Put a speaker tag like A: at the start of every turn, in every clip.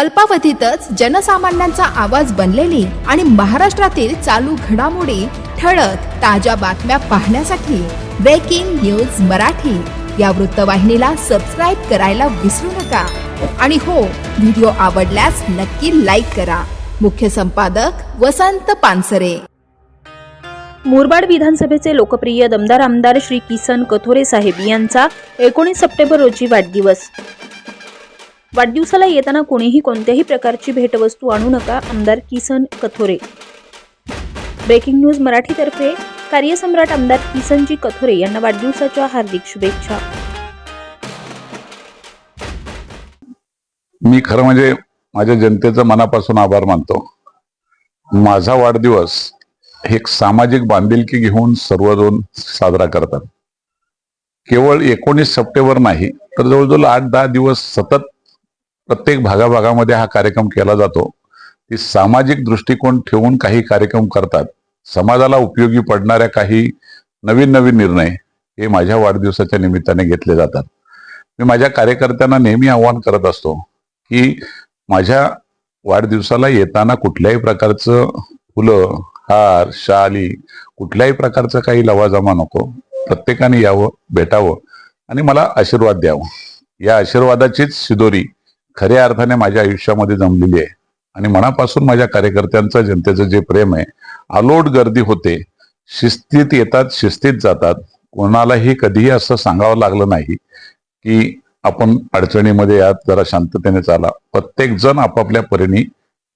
A: अल्पावधीतच जनसामान्यांचा आवाज बनलेली आणि महाराष्ट्रातील चालू घडामोडी ठळक ताज्या बातम्या पाहण्यासाठी ब्रेकिंग न्यूज मराठी. या वृत्तवाहिनीला सबस्क्राईब करायला विसरू नका. आणि हो व्हिडिओ आवडल्यास नक्की लाईक करा. मुख्य संपादक वसंत पानसरे.
B: मुरबाड विधानसभेचे लोकप्रिय दमदार आमदार श्री किसन कथोरे साहेब यांचा एकोणीस सप्टेंबर रोजी वाढदिवस. वाढदिवसाला येताना कोणीही कोणत्याही प्रकारची भेटवस्तू आणू नका आमदार किसन कथोरे. ब्रेकिंग न्यूज मराठीतर्फे कार्यसम्राट आमदार किसनजी कथोरे यांना वाढदिवसाच्या हार्दिक शुभेच्छा.
C: मी खरं म्हणजे माझ्या जनतेचा मनापासून आभार मानतो. माझा वाढदिवस हे एक सामाजिक बांधिलकी घेऊन सर्वजण साजरा करतात. केवळ एकोणीस सप्टेंबर नाही तर जवळजवळ आठ दहा दिवस सतत प्रत्येक भागाभागामध्ये हा कार्यक्रम केला जातो. ती सामाजिक दृष्टिकोन ठेवून काही कार्यक्रम करतात. समाजाला उपयोगी पडणाऱ्या काही नवीन नवीन निर्णय हे माझ्या वाढदिवसाच्या निमित्ताने घेतले जातात. मी माझ्या कार्यकर्त्यांना नेहमी आव्हान करत असतो की माझ्या वाढदिवसाला येताना कुठल्याही प्रकारचं फुलं हार शाली कुठल्याही प्रकारचं काही लवाजमा नको. प्रत्येकाने यावं भेटावं आणि मला आशीर्वाद द्यावं. या आशीर्वादाचीच शिदोरी खऱ्या अर्थाने माझ्या आयुष्यामध्ये जमलेली आहे. आणि मनापासून माझ्या कार्यकर्त्यांचं जनतेचं जे प्रेम आहे अलोट गर्दी होते. शिस्तीत येतात शिस्तीत जातात. कोणालाही कधीही असं सांगावं लागलं नाही की आपण अडचणीमध्ये यात जरा शांततेने चाला. प्रत्येक जण आपापल्या परीने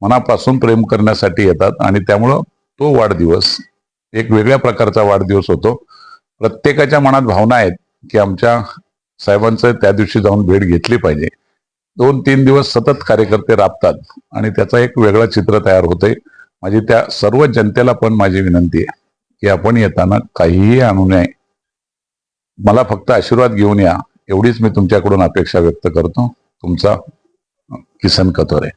C: मनापासून प्रेम करण्यासाठी येतात आणि त्यामुळं तो वाढदिवस एक वेगळ्या प्रकारचा वाढदिवस होतो. प्रत्येकाच्या मनात भावना आहेत की आमच्या साहेबांचं त्या दिवशी जाऊन भेट घेतली पाहिजे. दोन तीन दिवस सतत कार्यकर्ते राबतात आणि त्याचा एक वेगळं चित्र तयार होतंय. माझी त्या सर्व जनतेला पण माझी विनंती आहे की आपण येताना काहीही आणू नये. मला फक्त आशीर्वाद घेऊन या. एवढीच मी तुमच्याकडून अपेक्षा व्यक्त करतो. तुमचा किसन कतोरे.